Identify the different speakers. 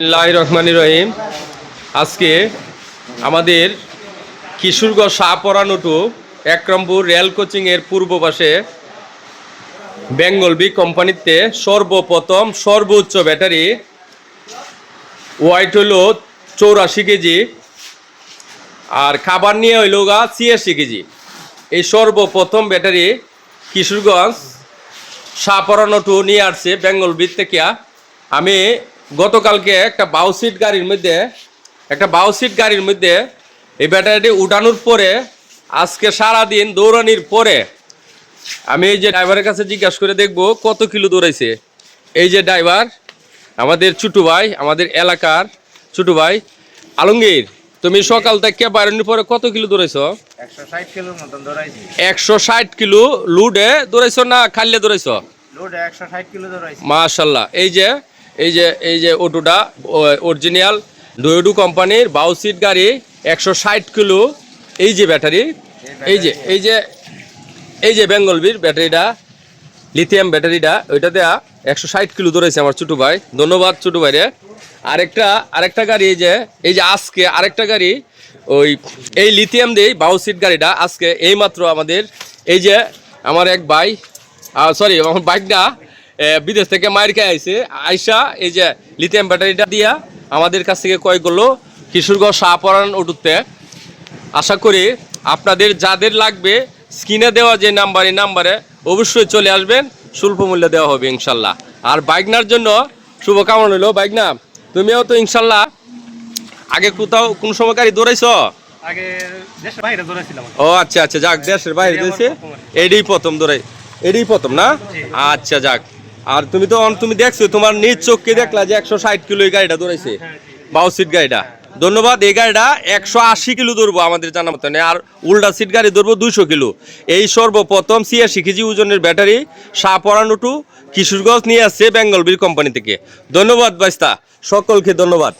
Speaker 1: আল্লাহ রহমানি রহিম। আজকে আমাদের কিশোরগঞ্জ শাহপরানুটু একরমপুর রেল কোচিংয়ের পূর্ব পাশে বেঙ্গল বি কোম্পানিতে সর্বপ্রথম সর্বোচ্চ ব্যাটারি ওয়াইট হইল চৌরাশি কেজি আর খাবার নিয়ে হইল গা ছিয়াশি কেজি। এই সর্বপ্রথম ব্যাটারি কিশোরগঞ্জ শাহপরানটু নিয়ে আসছে বেঙ্গল বিদ থেকে। আমি গতকালকে একটা বাউ সিট গাড়ির মধ্যে একটা বাউ সিট গাড়ির মধ্যে এই ব্যাটারিটি উঠানোর পরে আজকে সারাদিন দৌড়ানির পরে আমি এই যে ড্রাইভারের কাছে জিজ্ঞাসা করে দেখব কত কিলো দৌড়াইছে। এই যে ড্রাইভার আমাদের ছোটু ভাই আমাদের এলাকার ছোটু ভাই আলমগীর তুমি সকাল থেকে বাড়ানোর পরে কত কিলো দৌড়াইছো?
Speaker 2: একশো ষাট
Speaker 1: কিলো লুডে দৌড়াইছো না খাল্লে দৌড়াইছো?
Speaker 2: লোড একশো ষাট কিলো দৌড়াইছি।
Speaker 1: মাশাল্লাহ এই যে এই যে এই যে অটোটা অরিজিনাল ডোয়েডু কোম্পানির বাউ সিট গাড়ি, একশো ষাট কিলো। এই যে ব্যাটারি, এই যে এই যে এই যে বেঙ্গলবির ব্যাটারিটা লিথিয়াম ব্যাটারিটা, ওইটা দেয়া একশো ষাট কিলো ধরেছে আমার ছোটো ভাই। ধন্যবাদ ছোটো ভাইরে। আরেকটা আরেকটা গাড়ি এই যে এই যে আজকে আরেকটা গাড়ি, ওই, এই লিথিয়াম দিয়েই বাউ সিট গাড়িটা আজকে এইমাত্র আমাদের, এই যে, আমার এক ভাই সরি আমার বাইকটা বিদেশ থেকে মায়ের খেয়ে আইছে। আইসা এই যে লিথিয়াম ব্যাটারিটা দিয়া আমাদের কাছ থেকে কয় করল কিশোরগঞ্জ শাহপরান উঠতে। আশা করি আপনাদের যাদের লাগবে স্ক্রিনে দেওয়া যে নাম্বার এই নাম্বারে অবশ্যই চলে আসবেন। স্বল্প মূল্যে দেওয়া হবে ইনশাল্লাহ। আর বাইকনার জন্য শুভকামনা হলো বাইকনা তুমিও তো ইনশাল্লাহ আগে কোথাও কোন সময় গাড়ি দৌড়াইছ? ও আচ্ছা আচ্ছা যাক দেশের বাইরে
Speaker 2: আর
Speaker 1: এডি প্রথম দৌড়াই। এডি প্রথম না? আচ্ছা যাক। আর তুমি তো তুমি দেখছ তোমার নিজ চোখকে দেখলা যে একশো ষাট কিলো এই গাড়িটা দৌড়াইছে বাউ সিট গাড়িটা। ধন্যবাদ এই গাড়িটা একশো আশি কিলো ধরবো আমাদের জানা মতো। আর উল্টা সিট গাড়ি ধরবো দুইশো কিলো। এই সর্বপ্রথম ছিয়াশি কেজি ওজনের ব্যাটারি শাহপরানুটু কিশোরগঞ্জ নিয়ে আসছে বেঙ্গল বীর কোম্পানি থেকে। ধন্যবাদ বাইস্তা। সকলকে ধন্যবাদ।